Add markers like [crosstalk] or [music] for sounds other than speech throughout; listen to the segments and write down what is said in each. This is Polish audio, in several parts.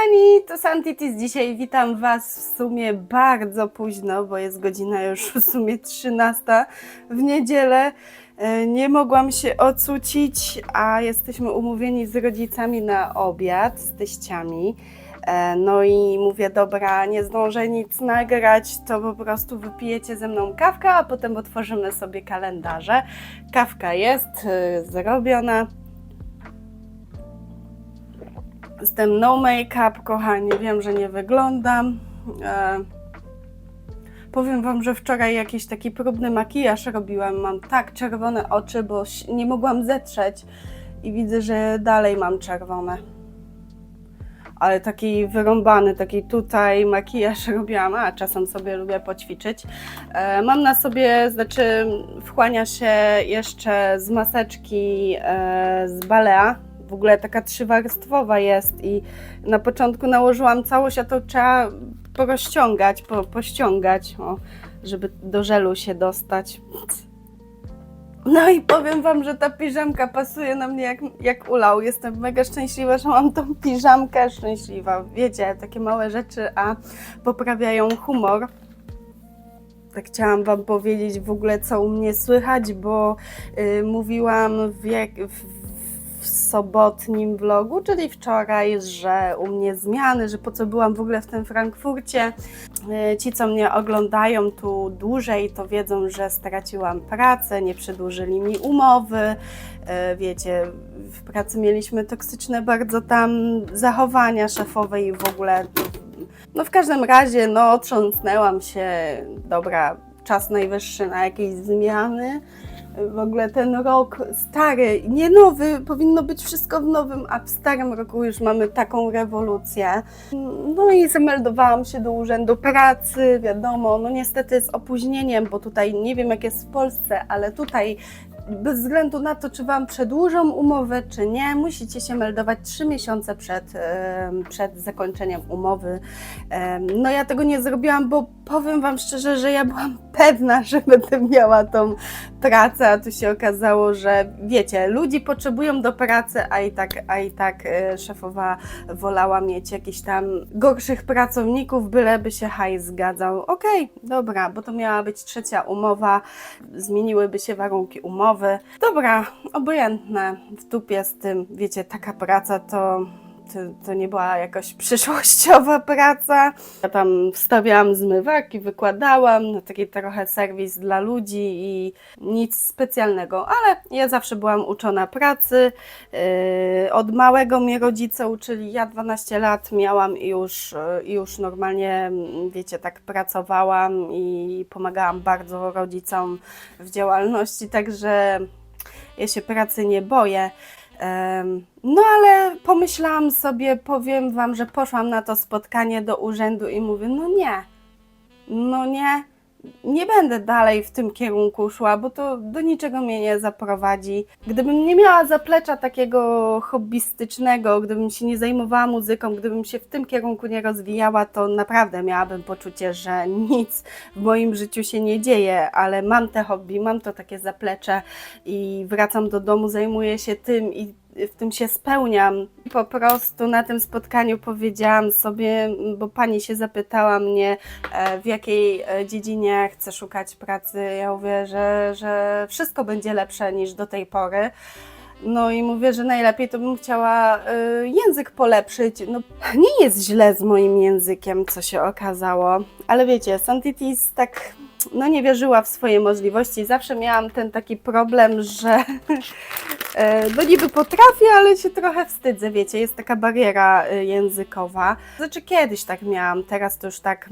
Kochani, to Santitis. Dzisiaj witam Was w sumie bardzo późno, bo jest godzina już w sumie 13 w niedzielę. E, Nie mogłam się ocucić, a jesteśmy umówieni z rodzicami na obiad, z teściami. E, No i mówię, dobra, nie zdążę nic nagrać, to po prostu wypijecie ze mną kawkę, a potem otworzymy sobie kalendarze. Kawka jest e, zrobiona. Jestem no make-up, kochani. Wiem, że nie wyglądam. E, powiem Wam, że wczoraj jakiś taki próbny makijaż robiłam. Mam tak czerwone oczy, bo nie mogłam zetrzeć i widzę, że dalej mam czerwone. Ale taki wyrąbany, taki tutaj makijaż [laughs] robiłam, a czasem sobie lubię poćwiczyć. E, mam na sobie, znaczy wchłania się jeszcze z maseczki e, z Balea. W ogóle taka trzywarstwowa jest i na początku nałożyłam całość, a to trzeba porozciągać, po, pościągać, o, żeby do żelu się dostać. No i powiem Wam, że ta piżamka pasuje na mnie jak, jak ulał. Jestem mega szczęśliwa, że mam tą piżamkę szczęśliwa. Wiecie, takie małe rzeczy, a poprawiają humor. Tak chciałam Wam powiedzieć w ogóle, co u mnie słychać, bo y, mówiłam w, jak, w, w sobotnim vlogu, czyli wczoraj, że u mnie zmiany, że po co byłam w ogóle w tym Frankfurcie. Y, Ci, co mnie oglądają tu dłużej, to wiedzą, że straciłam pracę, nie przedłużyli mi umowy. Y, Wiecie, w pracy mieliśmy toksyczne bardzo tam zachowania szefowe i w ogóle. No w każdym razie, no otrząsnęłam się, dobra, czas najwyższy na jakieś zmiany. W ogóle ten rok stary, nie nowy, powinno być wszystko w nowym, a w starym roku już mamy taką rewolucję. No i zameldowałam się do Urzędu Pracy, wiadomo, no niestety z opóźnieniem, bo tutaj nie wiem jak jest w Polsce, ale tutaj bez względu na to, czy Wam przedłużą umowę, czy nie, musicie się meldować 3 miesiące przed, przed zakończeniem umowy. No ja tego nie zrobiłam, bo powiem Wam szczerze, że ja byłam pewna, [laughs] że będę miała tą pracę, a tu się okazało, że wiecie, ludzi potrzebują do pracy, a i tak, a i tak e, szefowa wolała mieć jakichś tam gorszych pracowników, byleby się hajs zgadzał. Okej, dobra, bo to miała być trzecia umowa, zmieniłyby się warunki umowy. Dobra, obojętne, w dupie z tym, wiecie, taka praca to to, to nie była jakaś przyszłościowa praca. Ja tam wstawiałam zmywarki, wykładałam, no taki trochę serwis dla ludzi i nic specjalnego, ale ja zawsze byłam uczona pracy. Yy, od małego mnie rodzice uczyli, ja 12 lat miałam i już, już normalnie, wiecie, tak pracowałam i pomagałam bardzo rodzicom w działalności, także ja się pracy nie boję. No ale pomyślałam sobie, powiem Wam, że poszłam na to spotkanie do urzędu i mówię, no nie, no nie, nie będę dalej w tym kierunku szła, bo to do niczego mnie nie zaprowadzi. Gdybym nie miała zaplecza takiego hobbystycznego, gdybym się nie zajmowała muzyką, gdybym się w tym kierunku nie rozwijała, to naprawdę miałabym poczucie, że nic w moim życiu się nie dzieje, ale mam te hobby, mam to takie zaplecze i wracam do domu, zajmuję się tym i w tym się spełniam. Po prostu na tym spotkaniu powiedziałam sobie, bo pani się zapytała mnie, e, w jakiej e, dziedzinie chcę szukać pracy. Ja mówię, że, że wszystko będzie lepsze niż do tej pory. No i mówię, że najlepiej to bym chciała y, język polepszyć. No nie jest źle z moim językiem, co się okazało. Ale wiecie, Santitis tak no nie wierzyła w swoje możliwości. Zawsze miałam ten taki problem, że [laughs] e, no niby potrafię, ale się trochę wstydzę, wiecie, jest taka bariera y, językowa. Znaczy kiedyś tak miałam, teraz to już tak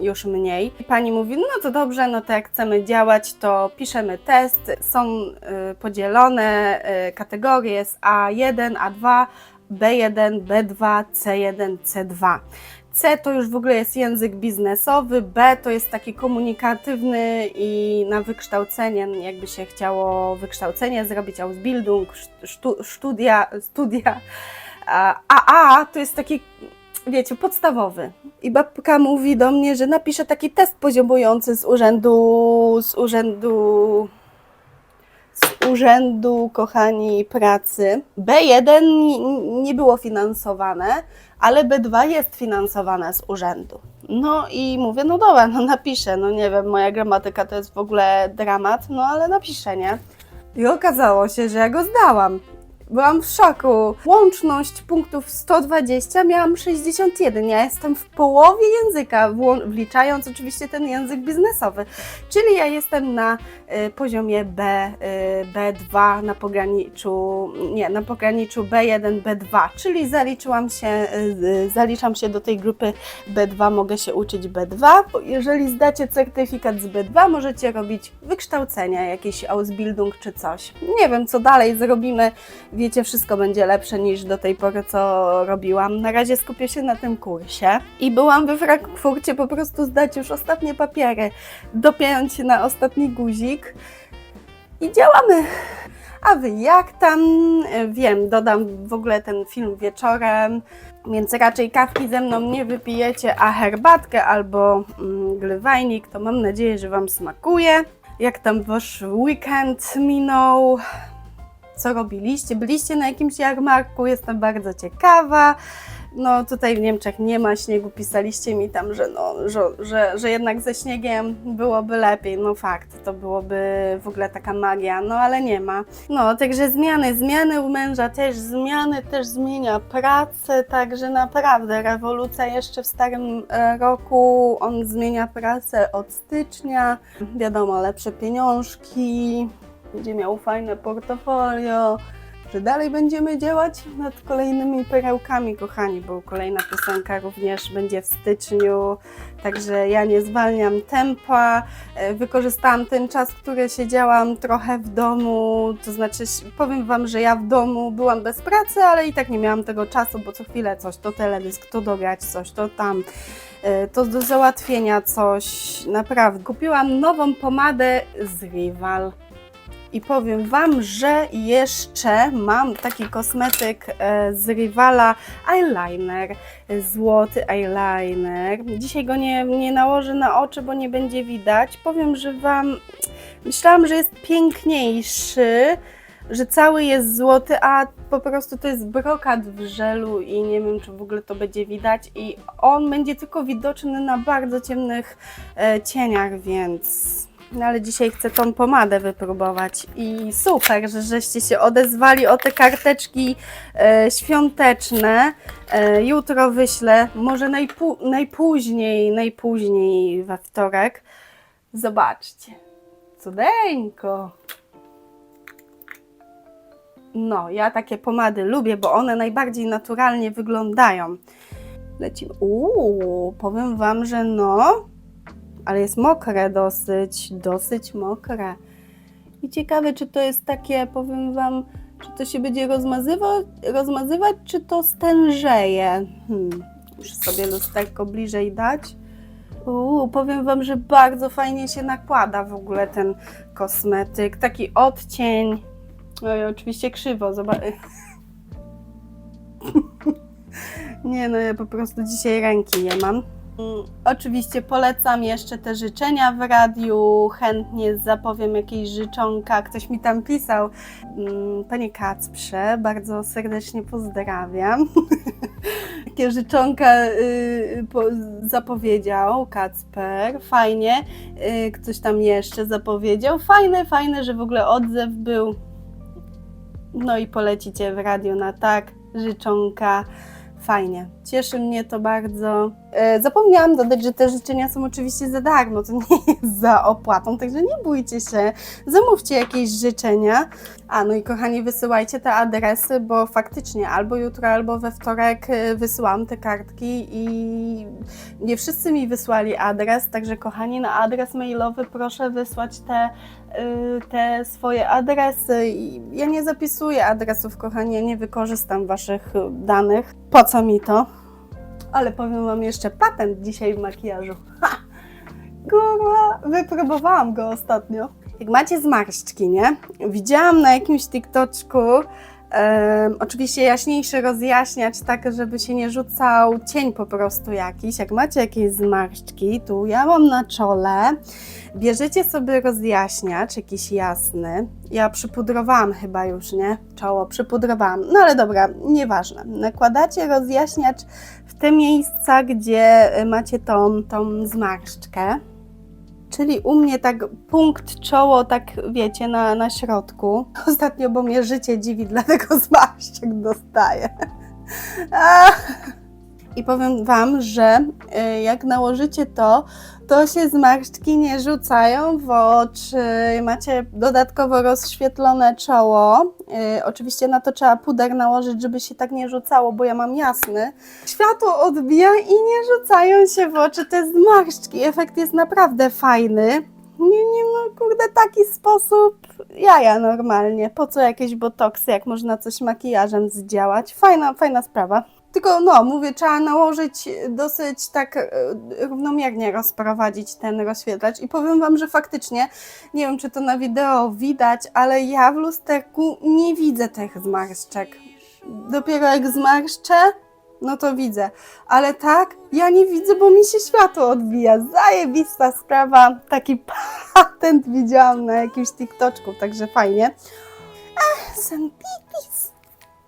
już mniej. I pani mówi, no to dobrze, no to jak chcemy działać, to piszemy test. Są y, podzielone kategorie, jest A1, A2, B1, B2, C1, C2. C to już w ogóle jest język biznesowy, B to jest taki komunikatywny i na wykształcenie, jakby się chciało wykształcenie zrobić, Ausbildung, sztu, studia, studia. A A to jest taki, wiecie, podstawowy. I babka mówi do mnie, że napiszę taki test poziomujący z urzędu, z urzędu, z Urzędu, kochani, Pracy. B1 nie- nie było finansowane, ale B2 jest finansowane z urzędu. No i mówię, no dobra, no napiszę, no nie wiem, moja gramatyka to jest w ogóle dramat, no ale napiszę, nie? I okazało się, że ja go zdałam. Byłam w szoku. Łączność punktów 120 miałam 61. Ja jestem w połowie języka, wliczając oczywiście ten język biznesowy. Czyli ja jestem na y, poziomie B, y, B2 na pograniczu, nie, na pograniczu B1, B2, czyli zaliczyłam się, y, y, zaliczam się do tej grupy B2, mogę się uczyć B2. Jeżeli zdacie certyfikat z B2, możecie robić wykształcenia, jakiś Ausbildung czy coś. Nie wiem, co dalej zrobimy. Wiecie, wszystko będzie lepsze niż do tej pory, co robiłam. Na razie skupię się na tym kursie. I byłam we Frankfurcie po prostu zdać już ostatnie papiery, dopiąć się na ostatni guzik i działamy. A wy jak tam? Wiem, dodam w ogóle ten film wieczorem, więc raczej kawki ze mną nie wypijecie, a herbatkę albo mm, glywajnik, to mam nadzieję, że Wam smakuje. Jak tam wasz weekend minął? Co robiliście? Byliście na jakimś jarmarku? Jestem bardzo ciekawa. No tutaj w Niemczech nie ma śniegu, pisaliście mi tam, że, no, że, że, że jednak ze śniegiem byłoby lepiej. No fakt, to byłoby w ogóle taka magia, no ale nie ma. No, także zmiany, zmiany u męża też, zmiany też zmienia pracę, także naprawdę rewolucja jeszcze w starym e, roku, on zmienia pracę od stycznia, wiadomo, lepsze pieniążki, będzie miał fajne portfolio, że dalej będziemy działać nad kolejnymi perełkami, kochani, bo kolejna piosenka również będzie w styczniu, także ja nie zwalniam tempa. E, Wykorzystałam ten czas, który siedziałam trochę w domu, to znaczy powiem Wam, że ja w domu byłam bez pracy, ale i tak nie miałam tego czasu, bo co chwilę coś, to teledysk, to dograć coś, to tam, e, to do załatwienia coś, naprawdę. Kupiłam nową pomadę z Rival. I powiem Wam, że jeszcze mam taki kosmetyk e, z Rivala eyeliner, złoty eyeliner. Dzisiaj go nie, nie nałożę na oczy, bo nie będzie widać. Powiem, że Wam myślałam, że jest piękniejszy, że cały jest złoty, a po prostu to jest brokat w żelu i nie wiem, czy w ogóle to będzie widać. I on będzie tylko widoczny na bardzo ciemnych e, cieniach, więc no ale dzisiaj chcę tą pomadę wypróbować i super, że żeście się odezwali o te karteczki e, świąteczne. E, jutro wyślę, może najpó- najpóźniej, najpóźniej we wtorek. Zobaczcie, cudeńko. No, ja takie pomady lubię, bo one najbardziej naturalnie wyglądają. Lecimy. Uuu, powiem Wam, że no, ale jest mokre dosyć, dosyć mokre. I ciekawe, czy to jest takie, powiem Wam, czy to się będzie rozmazywać, rozmazywać czy to stężeje. Hmm. Muszę sobie lusterko bliżej dać. Powiem Wam, że bardzo fajnie się nakłada w ogóle ten kosmetyk. Taki odcień. Oj, oczywiście krzywo, zobacz. [laughs] nie no, ja po prostu dzisiaj ręki nie mam. Oczywiście polecam jeszcze te życzenia w radiu, chętnie zapowiem jakieś życzonka. Ktoś mi tam pisał, mm, Panie Kacprze, bardzo serdecznie pozdrawiam. [laughs] Takie życzonka y, po, zapowiedział Kacper, fajnie. Y, ktoś tam jeszcze zapowiedział, fajne, fajne, że w ogóle odzew był. No i polecicie w radiu na tak, życzonka. Fajnie, cieszy mnie to bardzo. E, zapomniałam dodać, że te życzenia są oczywiście za darmo, to nie [laughs] jest za opłatą, także nie bójcie się, zamówcie jakieś życzenia. A no i kochani, wysyłajcie te adresy, bo faktycznie albo jutro, albo we wtorek e, wysyłam te kartki i nie wszyscy mi wysłali adres, także kochani, na adres mailowy proszę wysłać te te swoje adresy. I Ja nie zapisuję adresów, kochani, ja nie wykorzystam waszych y, danych. Po co mi to? Ale powiem wam jeszcze patent dzisiaj w makijażu. [laughs] Ha! Kurwa, wypróbowałam go ostatnio. Jak macie zmarszczki, nie? Widziałam na jakimś TikToczku Em, oczywiście jaśniejszy rozjaśniać, tak żeby się nie rzucał cień po prostu jakiś. Jak macie jakieś zmarszczki, tu ja mam na czole, bierzecie sobie rozjaśniacz jakiś jasny. Ja przypudrowałam chyba już, nie? Czoło przypudrowałam. No ale dobra, nieważne. Nakładacie rozjaśniacz w te miejsca, gdzie macie tą, tą zmarszczkę. Czyli u mnie tak punkt czoło, tak wiecie, na, na środku. Ostatnio, bo mnie życie dziwi, dlatego zmarszczek dostaję. [laughs] I powiem Wam, że y, jak nałożycie to, to się zmarszczki nie rzucają w oczy. Macie dodatkowo rozświetlone czoło. Y, oczywiście na to trzeba puder nałożyć, żeby się tak nie rzucało, bo ja mam jasny. Światło odbija i nie rzucają się w oczy te zmarszczki. Efekt jest naprawdę fajny. Nie, nie, no kurde, taki sposób jaja normalnie. Po co jakieś botoksy, jak można coś makijażem zdziałać? Fajna, fajna sprawa. Tylko no, mówię, trzeba nałożyć dosyć tak e, równomiernie rozprowadzić ten rozświetlacz i powiem Wam, że faktycznie, nie wiem czy to na wideo widać, ale ja w lusterku nie widzę tych zmarszczek. Dopiero jak zmarszczę, no to widzę. Ale tak, ja nie widzę, bo mi się światło odbija. Zajebista sprawa. Taki [laughs] patent widziałam na jakimś TikToczku, także fajnie. Ach, Santikis.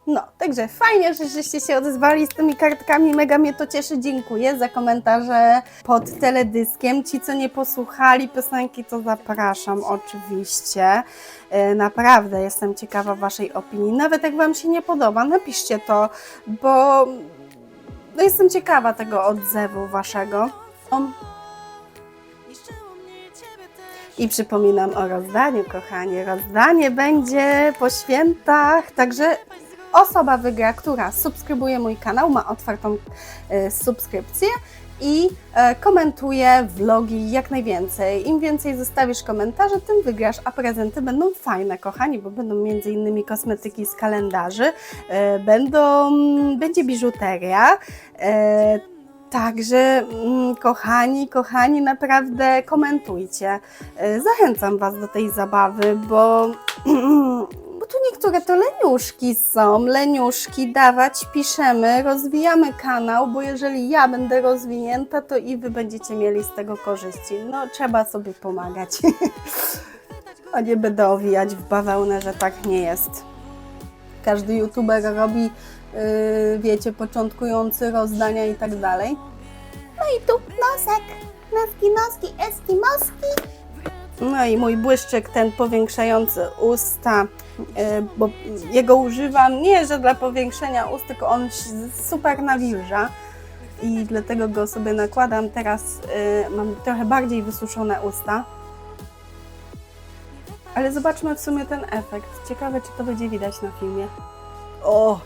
No, także fajnie, że żeście się odezwali z tymi kartkami. Mega mnie to cieszy. Dziękuję za komentarze pod teledyskiem. Ci, co nie posłuchali piosenki, to zapraszam oczywiście. E, Naprawdę jestem ciekawa Waszej opinii. Nawet jak Wam się nie podoba, napiszcie to, bo no jestem ciekawa tego odzewu Waszego. I przypominam o rozdaniu, kochani. Rozdanie będzie po świętach, także osoba wygra, która subskrybuje mój kanał, ma otwartą e, subskrypcję i e, komentuje vlogi jak najwięcej. Im więcej zostawisz komentarzy, tym wygrasz, a prezenty będą fajne, kochani, bo będą innymi kosmetyki z kalendarzy, e, będą, będzie biżuteria, e, Także, mm, kochani, kochani, naprawdę komentujcie. Zachęcam Was do tej zabawy, bo, [clears throat] niektóre to leniuszki są. Leniuszki dawać, piszemy, rozwijamy kanał, bo jeżeli ja będę rozwinięta, to i Wy będziecie mieli z tego korzyści. No, trzeba sobie pomagać. [laughs] A nie będę owijać w bawełnę, że tak nie jest. Każdy youtuber robi, yy, wiecie, początkujący rozdania i tak dalej. No i tu nosek, noski, noski, eskimoski. No i mój błyszczyk ten powiększający usta, bo jego używam nie, że dla powiększenia ust, tylko on super nawilża i dlatego go sobie nakładam. Teraz yy, mam trochę bardziej wysuszone usta. Ale zobaczmy w sumie ten efekt. Ciekawe, czy to będzie widać na filmie. O,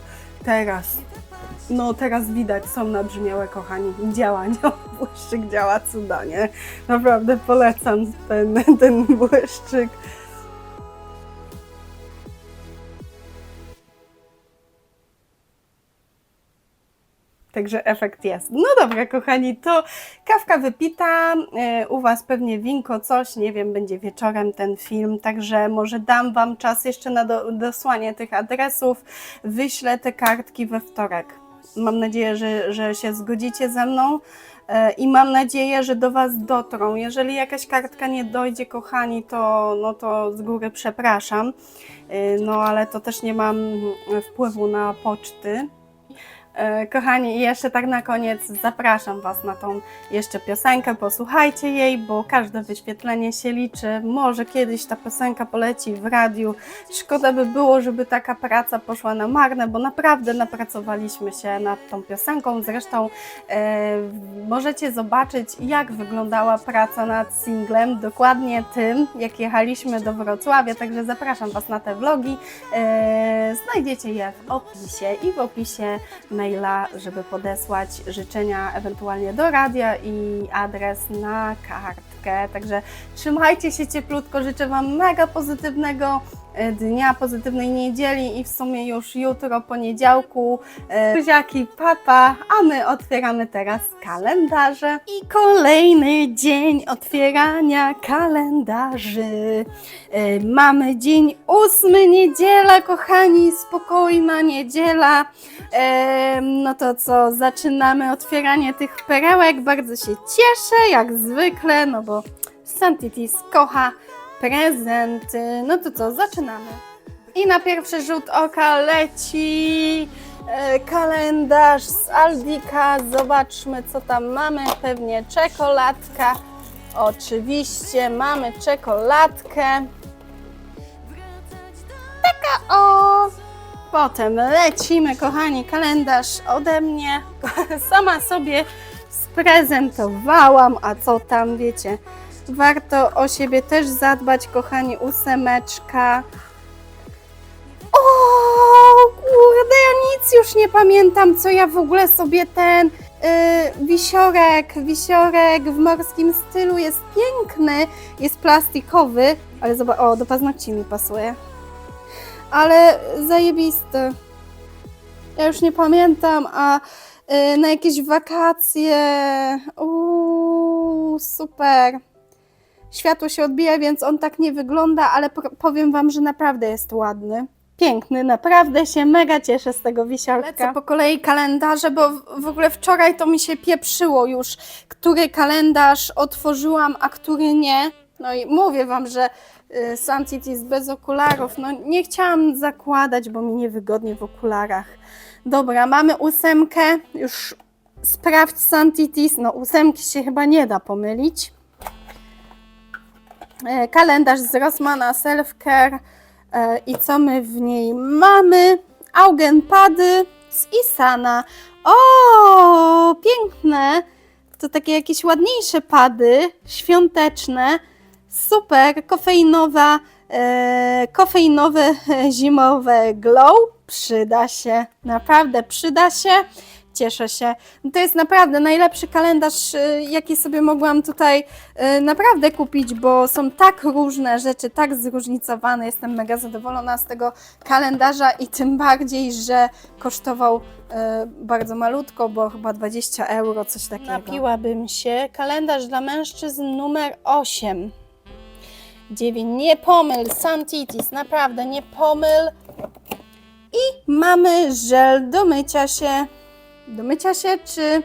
teraz. No, teraz widać, są nabrzmiałe, kochani. Działa, [laughs] nie? Błyszczyk działa cuda, nie? Naprawdę polecam ten, ten błyszczyk. Także efekt jest. No dobra, kochani, to kawka wypita, e, u Was pewnie winko, coś, nie wiem, będzie wieczorem ten film, także może dam Wam czas jeszcze na do, dosłanie tych adresów, wyślę te kartki we wtorek. Mam nadzieję, że, że się zgodzicie ze mną e, i mam nadzieję, że do Was dotrą. Jeżeli jakaś kartka nie dojdzie, kochani, to, no to z góry przepraszam, E, no ale to też nie mam wpływu na poczty. E, Kochani, jeszcze tak na koniec zapraszam Was na tą jeszcze piosenkę, posłuchajcie jej, bo każde wyświetlenie się liczy. Może kiedyś ta piosenka poleci w radiu. Szkoda by było, żeby taka praca poszła na marne, bo naprawdę napracowaliśmy się nad tą piosenką. Zresztą e, możecie zobaczyć, jak wyglądała praca nad singlem, dokładnie tym, jak jechaliśmy do Wrocławia, także zapraszam Was na te vlogi. E, znajdziecie je w opisie i w opisie maila, żeby podesłać życzenia ewentualnie do radia i adres na kartkę. Także trzymajcie się cieplutko, życzę Wam mega pozytywnego dnia pozytywnej niedzieli i w sumie już jutro, poniedziałku. E, Buziaki, papa, a my otwieramy teraz kalendarze. I kolejny dzień otwierania kalendarzy. E, Mamy dzień ósmy, niedziela, kochani, spokojna niedziela. E, No to co, zaczynamy otwieranie tych perełek. Bardzo się cieszę, jak zwykle, no bo Santitis kocha prezenty. No to co, zaczynamy. I na pierwszy rzut oka leci e, kalendarz z Aldika. Zobaczmy, co tam mamy. Pewnie czekoladka. Oczywiście mamy czekoladkę. Taka o! Potem lecimy, kochani, kalendarz ode mnie. [laughs] Sama sobie sprezentowałam, a co tam, wiecie, warto o siebie też zadbać, kochani, ósemeczka. O, kurde, ja nic już nie pamiętam, co ja w ogóle sobie ten yy, wisiorek, wisiorek w morskim stylu jest piękny, jest plastikowy, ale zobacz, o, do paznokci mi pasuje. Ale zajebisty. Ja już nie pamiętam, a y, na jakieś wakacje. Uuu, super. Światło się odbija, więc on tak nie wygląda, ale po- powiem Wam, że naprawdę jest ładny. Piękny, naprawdę się mega cieszę z tego wisiorka. Lecę po kolei kalendarze, bo w- ogóle wczoraj to mi się pieprzyło już, który kalendarz otworzyłam, a który nie. No i mówię Wam, że y, Santitis bez okularów, no nie chciałam zakładać, bo mi niewygodnie w okularach. Dobra, mamy ósemkę, już sprawdź Santitis, no ósemki się chyba nie da pomylić. E, Kalendarz z Rossmana Selfcare e, i co my w niej mamy? Augenpady z Isana. O, piękne! To takie jakieś ładniejsze pady, świąteczne. Super, kofeinowa, e, kofeinowe [laughs] zimowe glow. Przyda się, naprawdę przyda się. Cieszę się. To jest naprawdę najlepszy kalendarz, e, jaki sobie mogłam tutaj e, naprawdę kupić, bo są tak różne rzeczy, tak zróżnicowane. Jestem mega zadowolona z tego kalendarza i tym bardziej, że kosztował e, bardzo malutko, bo chyba 20 euro, coś takiego. Napiłabym się. Kalendarz dla mężczyzn numer 8. 9. Nie pomyl, Santitis, naprawdę nie pomyl. I mamy żel do mycia się. Do mycia się, czy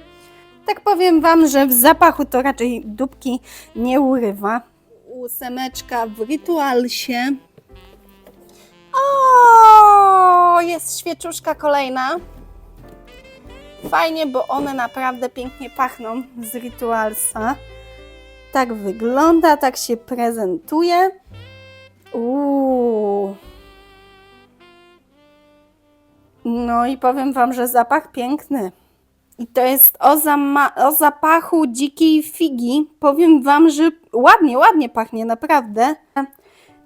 tak powiem Wam, że w zapachu to raczej dupki nie urywa. Ósemeczka w rytualsie. O, jest świeczuszka kolejna. Fajnie, bo one naprawdę pięknie pachną z rytualsa. Tak wygląda, tak się prezentuje. Uuu. No i powiem Wam, że zapach piękny. I to jest o, o zapachu dzikiej figi. Powiem Wam, że ładnie, ładnie pachnie, naprawdę.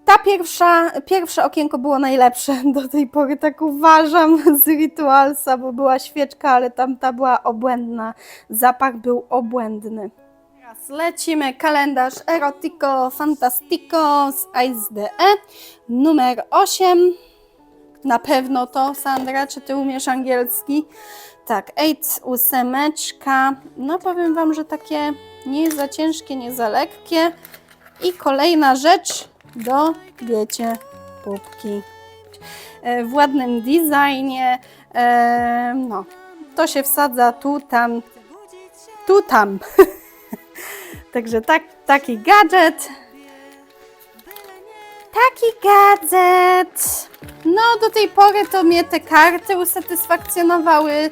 Ta pierwsza, pierwsze okienko było najlepsze [laughs] do tej pory, tak uważam, z Ritualsa, bo była świeczka, ale tamta była obłędna. Zapach był obłędny. Teraz lecimy kalendarz Erotico Fantastico z ISDE numer 8. Na pewno to, Sandra, czy ty umiesz angielski? Tak, 8, ósemeczka. No powiem wam, że takie nie za ciężkie, nie za lekkie. I kolejna rzecz do, wiecie, pupki. E, W ładnym designie. E, no, to się wsadza tu, tam, tu, tam. [laughs] Także tak, taki gadżet. Taki gadżet. No, do tej pory to mnie te karty usatysfakcjonowały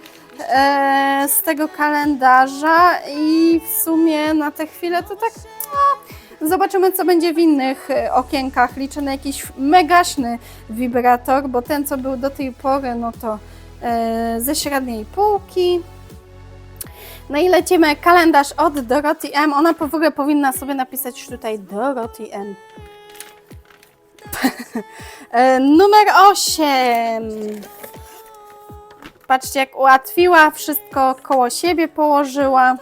e, z tego kalendarza i w sumie na tę chwilę to tak. No, zobaczymy, co będzie w innych e, okienkach. Liczę na jakiś megaśny wibrator, bo ten, co był do tej pory, no to e, ze średniej półki. No i lecimy kalendarz od Dorothy M. Ona w ogóle powinna sobie napisać tutaj Dorothy M. E, Numer 8. Patrzcie, jak ułatwiła, wszystko koło siebie położyła.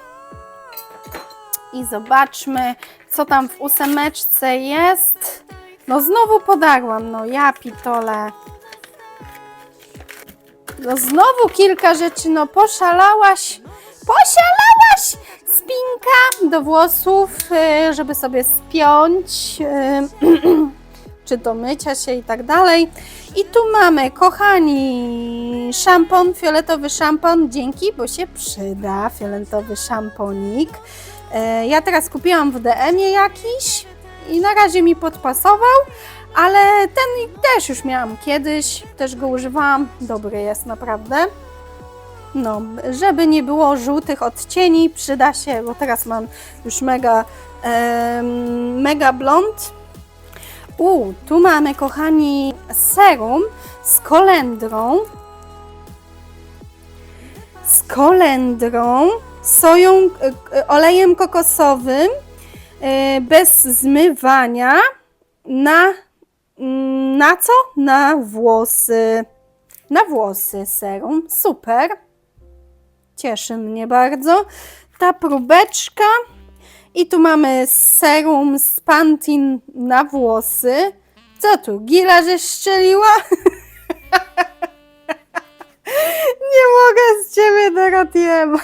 I zobaczmy, co tam w ósemeczce jest. No znowu podarłam, no ja pitole. No znowu kilka rzeczy, no poszalałaś, poszalałaś! Spinka do włosów, y, żeby sobie spiąć, y, [clears throat] czy do mycia się i tak dalej. I tu mamy, kochani, szampon, fioletowy szampon, dzięki, bo się przyda, fioletowy szamponik. E, Ja teraz kupiłam w DM-ie jakiś i na razie mi podpasował, ale ten też już miałam kiedyś, też go używałam, dobry jest naprawdę. No, żeby nie było żółtych odcieni, przyda się, bo teraz mam już mega, mega blond. U, tu mamy, kochani, serum z kolendrą, z kolendrą, soją, e, e, olejem kokosowym, e, bez zmywania, na, mm, na co? Na włosy. Na włosy serum, super. Cieszy mnie bardzo. Ta próbeczka. I tu mamy serum z Pantin na włosy. Co tu, gila że szczeliła? [laughs] Nie mogę z ciebie, Dorotiema.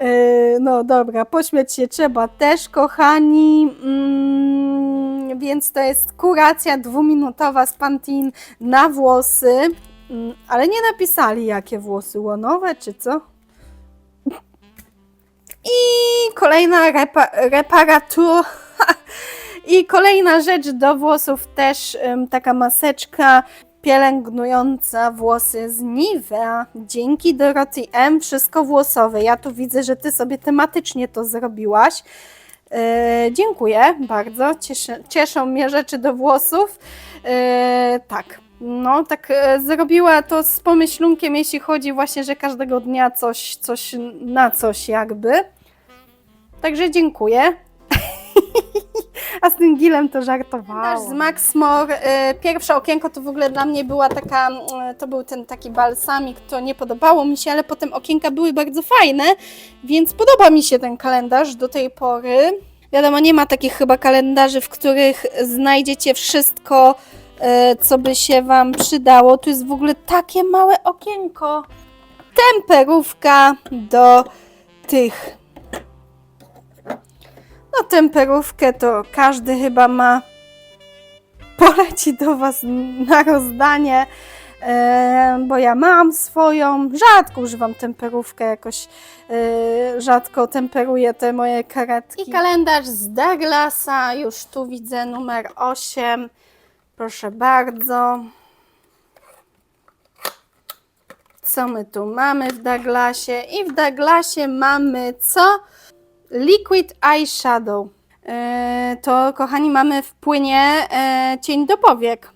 Yy, No dobra, pośmiać się trzeba też, kochani. Mm, więc to jest kuracja dwuminutowa z Pantin na włosy. Mm, ale nie napisali, jakie włosy łonowe, czy co? I kolejna repa. [laughs] I kolejna rzecz do włosów też ym, taka maseczka pielęgnująca włosy z Nivea. Dzięki Dorothy M. Wszystko włosowe. Ja tu widzę, że ty sobie tematycznie to zrobiłaś. Yy, dziękuję bardzo. Cieszą mnie rzeczy do włosów. Yy, tak. No, tak e, zrobiła to z pomyślunkiem, jeśli chodzi właśnie, że każdego dnia coś, coś na coś jakby. Także dziękuję. [laughs] A z tym gilem to żartowałam. Z Max More, e, pierwsze okienko to w ogóle dla mnie była taka, to był ten taki balsamik, to nie podobało mi się, ale potem okienka były bardzo fajne, więc podoba mi się ten kalendarz do tej pory. Wiadomo, nie ma takich chyba kalendarzy, w których znajdziecie wszystko, co by się Wam przydało. Tu jest w ogóle takie małe okienko. Temperówka do tych. No, temperówkę to każdy chyba ma. Poleci do Was na rozdanie, e, bo ja mam swoją. Rzadko używam temperówkę, jakoś e, rzadko temperuję te moje karetki. I kalendarz z Douglasa, już tu widzę numer 8. Proszę bardzo. Co my tu mamy w Douglasie? I w Douglasie mamy co? Liquid Eyeshadow. E, to, kochani, mamy w płynie e, cień do powiek.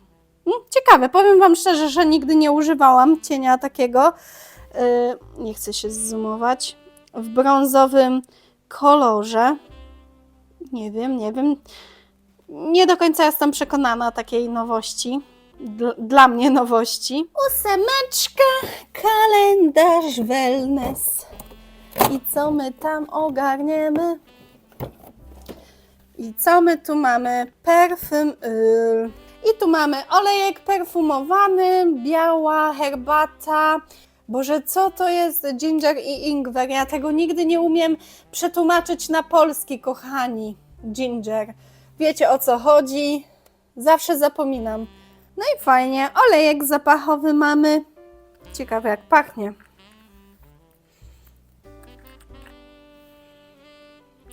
Mm, Ciekawe, powiem Wam szczerze, że nigdy nie używałam cienia takiego. E, nie chcę się zoomować. W brązowym kolorze. Nie wiem, nie wiem. Nie do końca jestem przekonana takiej nowości. Dl- dla mnie nowości. Ósemeczka, kalendarz wellness. I co my tam ogarniemy? I co my tu mamy? Perfum Öl. I tu mamy olejek perfumowany, biała herbata. Boże, co to jest ginger i ingwer? Ja tego nigdy nie umiem przetłumaczyć na polski, kochani. Ginger. Wiecie o co chodzi? Zawsze zapominam. No i fajnie, olejek zapachowy mamy. Ciekawe jak pachnie.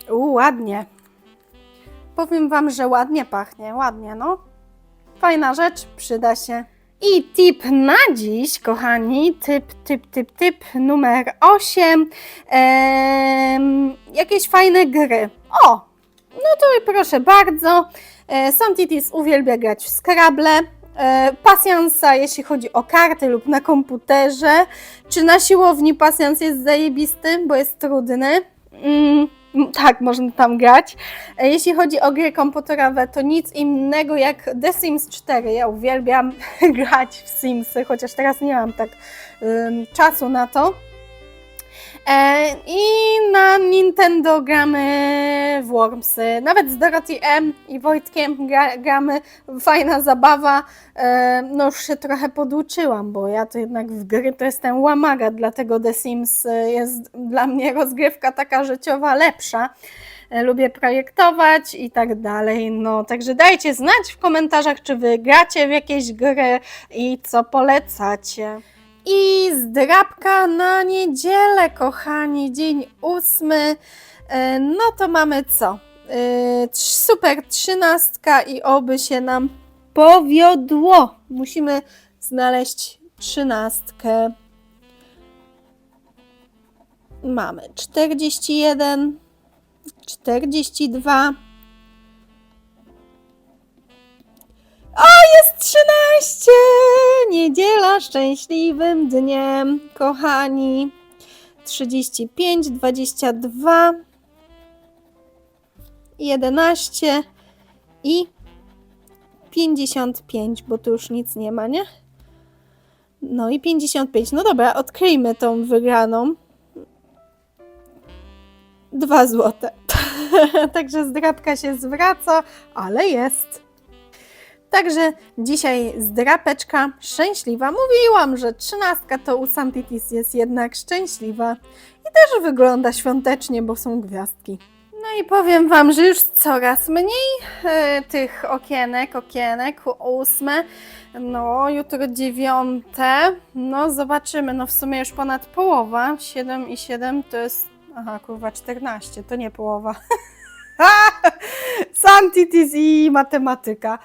U, ładnie. Powiem Wam, że ładnie pachnie, ładnie, no. Fajna rzecz, przyda się. I tip na dziś, kochani, typ, typ, typ, typ numer 8. Ehm, jakieś fajne gry. O, no to i proszę bardzo. E, Sam Titis uwielbia grać w Scrabble. E, Pasjansa, jeśli chodzi o karty lub na komputerze. Czy na siłowni pasjans jest zajebisty, bo jest trudny. Mm, tak, można tam grać. E, Jeśli chodzi o gry komputerowe, to nic innego jak The Sims 4. Ja uwielbiam [laughs] grać w Simsy, chociaż teraz nie mam tak ym, czasu na to. E, I na Nintendo gramy w Wormsy. Nawet z Dorothy M i Wojtkiem gra, gramy. Fajna zabawa. E, no już się trochę poduczyłam, bo ja to jednak w gry to jestem łamaga, dlatego The Sims e, jest dla mnie rozgrywka taka życiowa lepsza. Lubię projektować i tak dalej. No, także dajcie znać w komentarzach, czy wy gracie w jakieś gry i co polecacie. I zdrabka na niedzielę, kochani, dzień ósmy. E, No to mamy co? E, Super trzynastka i oby się nam powiodło. Musimy znaleźć trzynastkę. Mamy 41, 42. O, jest 13! Niedziela szczęśliwym dniem, kochani. 35, 22, 11 i 55, bo tu już nic nie ma, nie? No i 55. No dobra, odkryjmy tą wygraną. Dwa złote. [laughs] Także zdrabka się zwraca, ale jest. Także dzisiaj zdrapeczka szczęśliwa. Mówiłam, że trzynastka to u Santitis jest jednak szczęśliwa i też wygląda świątecznie, bo są gwiazdki. No i powiem Wam, że już coraz mniej e, tych okienek, okienek, ósme, no jutro dziewiąte, no zobaczymy, no w sumie już ponad połowa, 7 i 7 to jest, aha kurwa 14, to nie połowa. [laughs] Santitis i matematyka.